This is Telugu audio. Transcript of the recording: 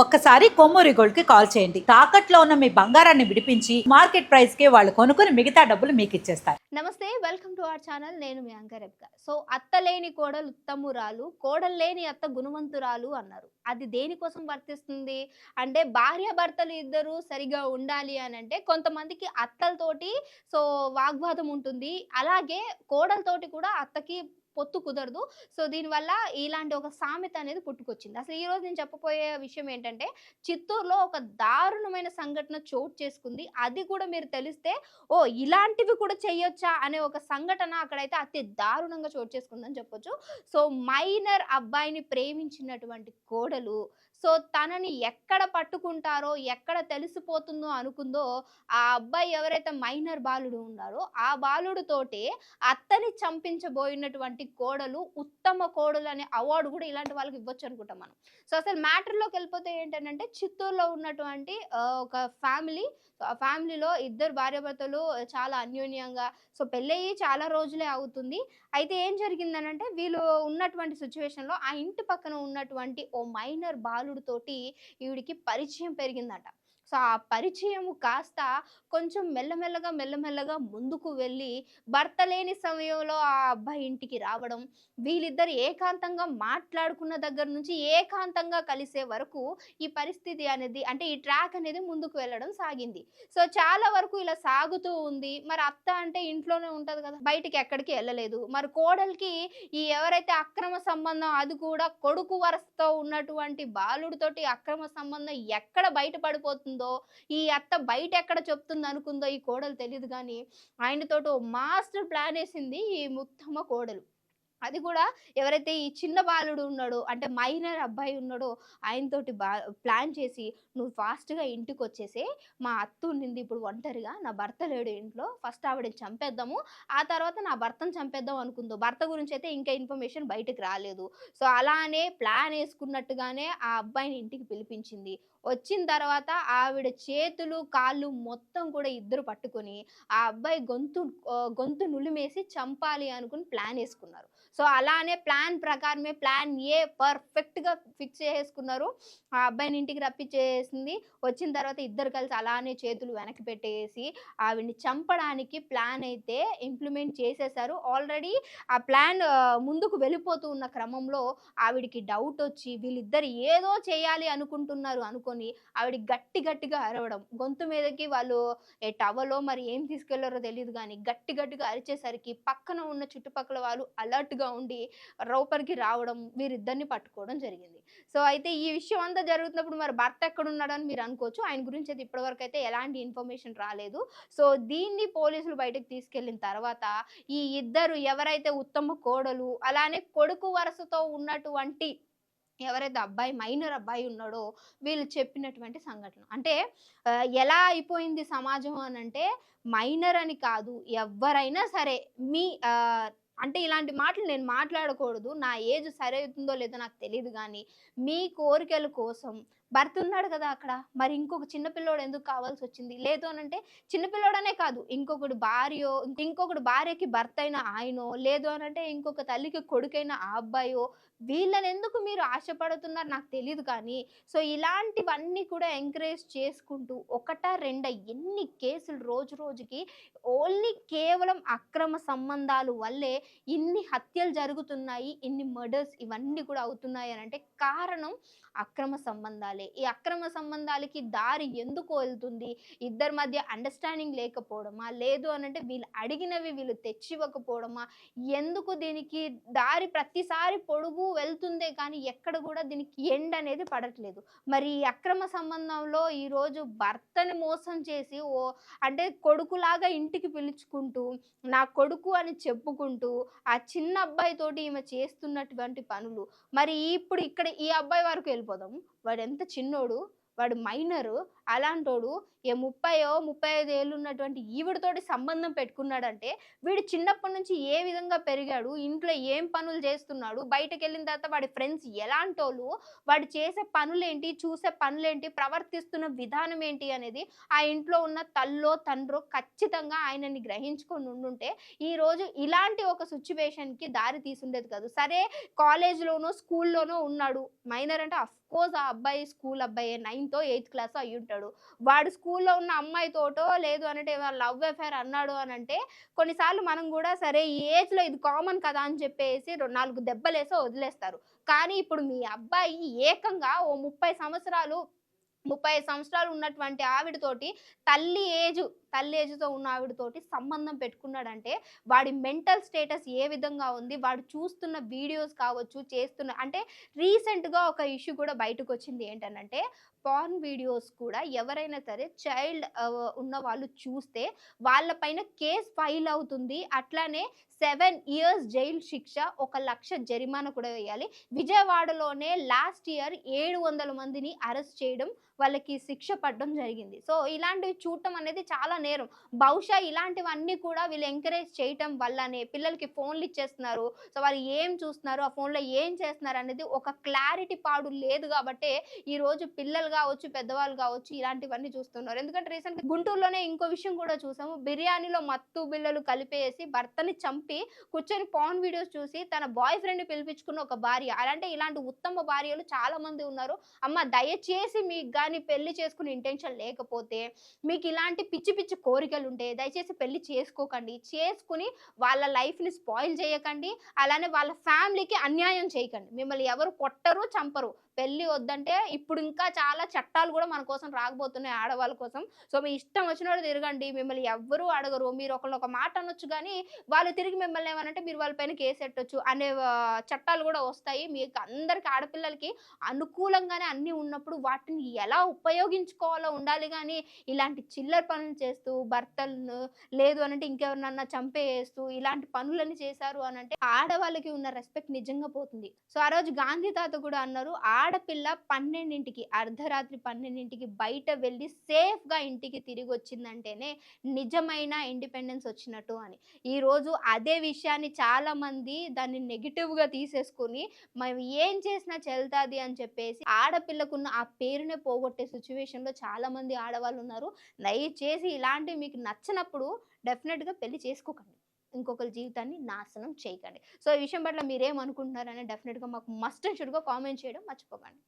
ఒక్కసారి కొమ్మూరి గోల్డ్కి కాల్ చేయండి. తాకట్లో ఉన్న మీ బంగారాన్ని విడిపించి మార్కెట్ ప్రైస్కి వాళ్ళు కొనుక్కుని మిగతా డబ్బులు మీకు ఇచ్చేస్తారు. నమస్తే వెల్కమ్ టు అవర్ ఛానల్. నేను మీ అంకరెప్క సో అత్త లేని కోడలు ఉత్తమురాలు కోడలు లేని అత్త గుణవంతురాలు అన్నారు. అది దేనికోసం వర్తిస్తుంది? అంటే భార్య భర్తలు ఇద్దరు సరిగా ఉండాలి అని అంటే కొంతమందికి అత్తలతోటి సో వాగ్వాదం ఉంటుంది. అలాగే కోడలతోటి కూడా అత్తకి పొత్తు కుదరదు. సో దీనివల్ల ఇలాంటి ఒక సామెత అనేది పుట్టుకొచ్చింది. అసలు ఈరోజు నేను చెప్పబోయే విషయం ఏంటంటే చిత్తూరులో ఒక దారుణమైన సంఘటన చోటు చేసుకుంది. అది కూడా మీరు తెలిస్తే ఓ ఇలాంటివి కూడా చేయొచ్చా అనే ఒక సంఘటన అక్కడైతే అతి దారుణంగా చోటు చేసుకుందని చెప్పొచ్చు. సో మైనర్ అబ్బాయిని ప్రేమించినటువంటి కోడలు సో తనని ఎక్కడ పట్టుకుంటారో ఎక్కడ తెలిసిపోతుందో అనుకుందో ఆ అబ్బాయి ఎవరైతే మైనర్ బాలుడు ఉన్నారో ఆ బాలుడితోటే అత్తని చంపించబోయినటువంటి కోడలు ఉత్తమ కోడలు అనే అవార్డు కూడా ఇలాంటి వాళ్ళకి ఇవ్వచ్చు అనుకుంటాం మనం. సో అసలు మ్యాటర్లోకి వెళ్ళిపోతే ఏంటంటే చిత్తూరులో ఉన్నటువంటి ఒక ఫ్యామిలీ ఆ ఫ్యామిలీలో ఇద్దరు భార్యాభర్తలు చాలా అన్యోన్యంగా సో పెళ్ళయి చాలా రోజులే అవుతుంది. అయితే ఏం జరిగిందనంటే వీళ్ళు ఉన్నటువంటి సిచ్యువేషన్లో ఆ ఇంటి పక్కన ఉన్నటువంటి ఓ మైనర్ బాలు బాలుడితోటి ఈవిడికి పరిచయం పెరిగిందట. సో ఆ పరిచయం కాస్త కొంచెం మెల్లమెల్లగా మెల్లమెల్లగా ముందుకు వెళ్ళి భర్త లేని సమయంలో ఆ అబ్బాయి ఇంటికి రావడం వీళ్ళిద్దరు ఏకాంతంగా మాట్లాడుకున్న దగ్గర నుంచి ఏకాంతంగా కలిసే వరకు ఈ పరిస్థితి అనేది అంటే ఈ ట్రాక్ అనేది ముందుకు వెళ్ళడం సాగింది. సో చాలా వరకు ఇలా సాగుతూ ఉంది. మరి అత్త అంటే ఇంట్లోనే ఉంటుంది కదా బయటికి ఎక్కడికి వెళ్ళలేదు. మరి కోడలికి ఈ ఎవరైతే అక్రమ సంబంధం అది కూడా కొడుకు వరసతో ఉన్నటువంటి బాలుడితోటి అక్రమ సంబంధం ఎక్కడ బయటపడిపోతుంది? ఈ అత్త బయట ఎక్కడ చెప్తుంది అనుకుందో ఈ కోడలు తెలియదు కానీ ఆయనతోటి మాస్టర్ ప్లాన్ వేసింది ఈ ముత్తమ్మ కోడలు. అది కూడా ఎవరైతే ఈ చిన్న బాలుడు ఉన్నాడో అంటే మైనర్ అబ్బాయి ఉన్నాడో ఆయనతోటి బా ప్లాన్ చేసి నువ్వు ఫాస్ట్గా ఇంటికి వచ్చేసే మా అత్త ఉండింది ఇప్పుడు ఒంటరిగా నా భర్త లేడు ఇంట్లో ఫస్ట్ ఆవిడని చంపేద్దాము ఆ తర్వాత నా భర్తను చంపేద్దాం అనుకుందో. భర్త గురించి అయితే ఇంకా ఇన్ఫర్మేషన్ బయటకు రాలేదు. సో అలానే ప్లాన్ వేసుకున్నట్టుగానే ఆ అబ్బాయిని ఇంటికి పిలిపించింది. వచ్చిన తర్వాత ఆవిడ చేతులు కాళ్ళు మొత్తం కూడా ఇద్దరు పట్టుకొని ఆ అబ్బాయి గొంతు గొంతు నులిమేసి చంపాలి అనుకుని ప్లాన్ వేసుకున్నారు. సో అలానే ప్లాన్ ప్రకారమే ప్లాన్ ఏ పర్ఫెక్ట్గా ఫిక్స్ చేసుకున్నారు ఆ అబ్బాయిని ఇంటికి రప్పించేసింది. వచ్చిన తర్వాత ఇద్దరు కలిసి అలానే చేతులు వెనక్కి పెట్టేసి ఆవిడ్ని చంపడానికి ప్లాన్ అయితే ఇంప్లిమెంట్ చేసేసారు. ఆల్రెడీ ఆ ప్లాన్ ముందుకు వెళ్ళిపోతూ ఉన్న క్రమంలో ఆవిడికి డౌట్ వచ్చి వీళ్ళిద్దరు ఏదో చేయాలి అనుకుంటున్నారు అనుకొని ఆవిడ గట్టి గట్టిగా అరవడం. గొంతు మీదకి వాళ్ళు ఏ టవలో మరి ఏం తీసుకెళ్ళారో తెలియదు కానీ గట్టి గట్టిగా అరిచేసరికి పక్కన ఉన్న చుట్టుపక్కల వాళ్ళు అలర్ట్గా ఉండి రౌపర్కి రావడం వీరిద్దరిని పట్టుకోవడం జరిగింది. సో అయితే ఈ విషయం అంతా జరుగుతున్నప్పుడు మరి భర్త ఎక్కడ ఉన్నాడని మీరు అనుకోవచ్చు. ఆయన గురించి అయితే ఇప్పటివరకు అయితే ఎలాంటి ఇన్ఫర్మేషన్ రాలేదు. సో దీన్ని పోలీసులు బయటకు తీసుకెళ్ళిన తర్వాత ఈ ఇద్దరు ఎవరైతే ఉత్తమ కోడలు అలానే కొడుకు వరుసతో ఉన్నటువంటి ఎవరైతే అబ్బాయి మైనర్ అబ్బాయి ఉన్నాడో వీళ్ళు చెప్పినటువంటి సంఘటన. అంటే ఎలా అయిపోయింది సమాజం అని అంటే మైనర్ అని కాదు ఎవరైనా సరే మీ అంటే ఇలాంటి మాటలు నేను మాట్లాడకూడదు. నా ఏజ్ సరైతుందో లేదో నాకు తెలియదు కానీ మీ కోరికల కోసం భర్త ఉన్నాడు కదా అక్కడ. మరి ఇంకొక చిన్నపిల్లోడు ఎందుకు కావాల్సి వచ్చింది లేదు అని అంటే చిన్నపిల్లోడనే కాదు. ఇంకొకటి భార్యో ఇంకొకటి భార్యకి భర్త అయిన ఆయనో లేదు అని అంటే ఇంకొక తల్లికి కొడుకైన ఆ అబ్బాయో వీళ్ళని ఎందుకు మీరు ఆశపడుతున్నారు నాకు తెలియదు కానీ సో ఇలాంటివన్నీ కూడా ఎంకరేజ్ చేసుకుంటూ ఒకటా రెండ ఎన్ని కేసులు రోజు రోజుకి ఓన్లీ కేవలం అక్రమ సంబంధాలు వల్లే ఇన్ని హత్యలు జరుగుతున్నాయి ఇన్ని మర్డర్స్ ఇవన్నీ కూడా అవుతున్నాయి అని అంటే కారణం అక్రమ సంబంధాలే. ఈ అక్రమ సంబంధాలకి దారి ఎందుకు వెళ్తుంది? ఇద్దరి మధ్య అండర్స్టాండింగ్ లేకపోవడమా? లేదు అని అంటే వీళ్ళు అడిగినవి వీళ్ళు తెచ్చివ్వకపోవడమా? ఎందుకు దీనికి దారి ప్రతిసారి పొడుగు వెళ్తుందే కానీ ఎక్కడ కూడా దీనికి ఎండ్ అనేది పడట్లేదు. మరి ఈ అక్రమ సంబంధంలో ఈరోజు భర్తని మోసం చేసి ఓ అంటే కొడుకులాగా ఇంటికి పిలుచుకుంటూ నా కొడుకు అని చెప్పుకుంటూ ఆ చిన్న అబ్బాయి తోటి ఈమె చేస్తున్నటువంటి పనులు. మరి ఇప్పుడు ఇక్కడ ఈ అబ్బాయి వరకు వెళ్ళిపోదాం. వాడు ఎంత చిన్నోడు వాడు మైనరు అలాంటోడు ఏ ముప్పయో ముప్పై ఐదు ఏళ్ళు ఉన్నటువంటి ఈవిడతోటి సంబంధం పెట్టుకున్నాడంటే వీడు చిన్నప్పటి నుంచి ఏ విధంగా పెరిగాడు ఇంట్లో ఏం పనులు చేస్తున్నాడు బయటకు వెళ్ళిన తర్వాత వాడి ఫ్రెండ్స్ ఎలాంటోళ్ళు వాడు చేసే పనులేంటి చూసే పనులేంటి ప్రవర్తిస్తున్న విధానం ఏంటి అనేది ఆ ఇంట్లో ఉన్న తల్లో తండ్రో ఖచ్చితంగా ఆయనని గ్రహించుకొని ఉండుంటే ఈరోజు ఇలాంటి ఒక సిచ్యువేషన్కి దారి తీసుండేది కాదు. సరే కాలేజ్లోనో స్కూల్లోనో ఉన్నాడు. మైనర్ అంటే సపోజ్ ఆ అబ్బాయి స్కూల్ అబ్బాయి నైన్తో ఎయిత్ క్లాస్ అయి ఉంటాడు. వాడు స్కూల్లో ఉన్న అమ్మాయితోటో లేదు అంటే లవ్ అఫేర్ అన్నాడు అని అంటే కొన్నిసార్లు మనం కూడా సరే ఈ ఏజ్లో ఇది కామన్ కదా అని చెప్పేసి రెండు నాలుగు దెబ్బలేసో వదిలేస్తారు. కానీ ఇప్పుడు మీ అబ్బాయి ఏకంగా ఓ ముప్పై సంవత్సరాలు ముప్పై సంవత్సరాలు ఉన్నటువంటి ఆవిడతోటి తల్లి ఏజ్ తల్లి ఏజ్తో ఉన్న ఆవిడతోటి సంబంధం పెట్టుకున్నాడంటే వాడి మెంటల్ స్టేటస్ ఏ విధంగా ఉంది వాడు చూస్తున్న వీడియోస్ కావచ్చు చేస్తున్న అంటే రీసెంట్గా ఒక ఇష్యూ కూడా బయటకు వచ్చింది ఏంటనంటే పార్న్ వీడియోస్ కూడా ఎవరైనా సరే చైల్డ్ ఉన్న వాళ్ళు చూస్తే వాళ్ళపైన కేస్ ఫైల్ అవుతుంది. అట్లానే సెవెన్ ఇయర్స్ జైలు శిక్ష ఒక లక్ష జరిమానా కూడా వేయాలి. విజయవాడలోనే లాస్ట్ ఇయర్ ఏడు వందల మందిని అరెస్ట్ చేయడం వాళ్ళకి శిక్ష పడడం జరిగింది. సో ఇలాంటివి చూడటం అనేది చాలా నేరం. బహుశా ఇలాంటివన్నీ కూడా వీళ్ళు ఎంకరేజ్ చేయటం వల్లనే పిల్లలకి ఫోన్లు ఇచ్చేస్తున్నారు. సో వాళ్ళు ఏం చూస్తున్నారు? ఆ ఫోన్లో ఏం చేస్తున్నారు? అనేది ఒక క్లారిటీ పాడు లేదు కాబట్టి ఈ రోజు పిల్లలు కావచ్చు పెద్దవాళ్ళు కావచ్చు ఇలాంటివన్నీ చూస్తున్నారు. ఎందుకంటే రీసెంట్ గుంటూరులోనే ఇంకో విషయం కూడా చూసాము. బిర్యానీలో మత్తు బిల్లలు కలిపేసి భర్తని చంపి కూర్చొని పాన్ వీడియోస్ చూసి తన బాయ్ ఫ్రెండ్ పిలిపించుకున్న ఒక భార్య. అలాంటి ఇలాంటి ఉత్తమ భార్యలు చాలా మంది ఉన్నారు. అమ్మ దయచేసి మీకు కానీ పెళ్ళి చేసుకునే ఇంటెన్షన్ లేకపోతే మీకు ఇలాంటి పిచ్చి పిచ్చి కోరికలు ఉంటే దయచేసి పెళ్ళి చేసుకోకండి. చేసుకుని వాళ్ళ లైఫ్ని స్పాయిల్ చేయకండి. అలానే వాళ్ళ ఫ్యామిలీకి అన్యాయం చేయకండి. మిమ్మల్ని ఎవరు కొట్టరు చంపరు. పెళ్ళి వద్దంటే ఇప్పుడు ఇంకా చాలా చట్టాలు కూడా మన కోసం రాకపోతున్నాయి ఆడవాళ్ళ కోసం. సో మీ ఇష్టం వచ్చినట్టు తిరగండి. మిమ్మల్ని ఎవ్వరూ అడగరు. మీరు ఒకళ్ళు ఒక మాట అనొచ్చు కానీ వాళ్ళు తిరిగి మిమ్మల్ని ఏమనంటే మీరు వాళ్ళపైన కేసు పెట్టొచ్చు అనే చట్టాలు కూడా వస్తాయి. మీకు అందరికి ఆడపిల్లలకి అనుకూలంగానే అన్నీ ఉన్నప్పుడు వాటిని ఎలా ఉపయోగించుకోవాలో ఉండాలి కానీ ఇలాంటి చిల్లర పనులు చేస్తూ భర్తలను లేదు అనంటే ఇంకెవరినన్నా చంపేస్తూ ఇలాంటి పనులని చేశారు అని అంటే ఆడవాళ్ళకి ఉన్న రెస్పెక్ట్ నిజంగా పోతుంది. సో ఆ రోజు గాంధీ తాత కూడా అన్నారు ఆడపిల్ల పన్నెండింటికి అర్ధరాత్రి పన్నెండింటికి బయట వెళ్ళి సేఫ్గా ఇంటికి తిరిగి వచ్చిందంటేనే నిజమైన ఇండిపెండెన్స్ వచ్చినట్టు అని. ఈ రోజు అదే విషయాన్ని చాలా మంది దాన్ని నెగిటివ్గా తీసేసుకుని మేము ఏం చేసినా చెల్తాది అని చెప్పేసి ఆడపిల్లకున్న ఆ పేరునే పోగొట్టే సిచ్యువేషన్లో లో ఆడవాళ్ళు ఉన్నారు. దయచేసి ఇలాంటివి మీకు నచ్చినప్పుడు డెఫినెట్గా పెళ్ళి చేసుకోకండి. ఇంకొకరి జీవితాన్ని నాశనం చేయకండి. సో ఈ విషయం పట్ల మీరేమనుకుంటున్నారని డెఫినెట్గా మాకు మస్ట్ అండ్ షుడ్గా కామెంట్ చేయడం మర్చిపోకండి.